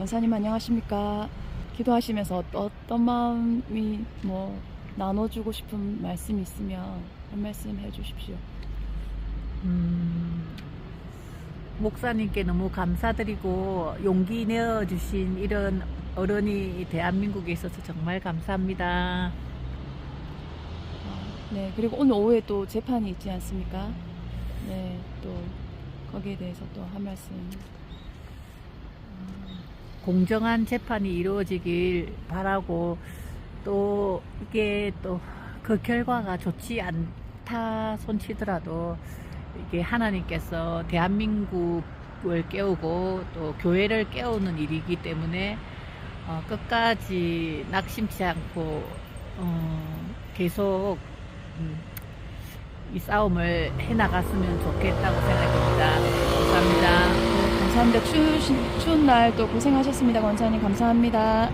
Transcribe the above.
권사님 안녕하십니까? 기도하시면서 어떤 마음이 뭐 나눠주고 싶은 말씀이 있으면 한 말씀 해주십시오. 음, 목사님께 너무 감사드리고 용기 내어주신 이런 어른이 대한민국에 있어서 정말 감사합니다. 아, 네, 그리고 오늘 오후에 또 재판이 있지 않습니까? 네, 또 거기에 대해서 또 한 말씀. 공정한 재판이 이루어지길 바라고 또 이게 또 그 결과가 좋지 않다 손치더라도 이게 하나님께서 대한민국을 깨우고 또 교회를 깨우는 일이기 때문에 어, 끝까지 낙심치 않고 어, 계속 음, 이 싸움을 해나갔으면 좋겠다고 생각합니다. 감사합니다. 추우신, 추운 날 또 고생하셨습니다. 권사님 감사합니다.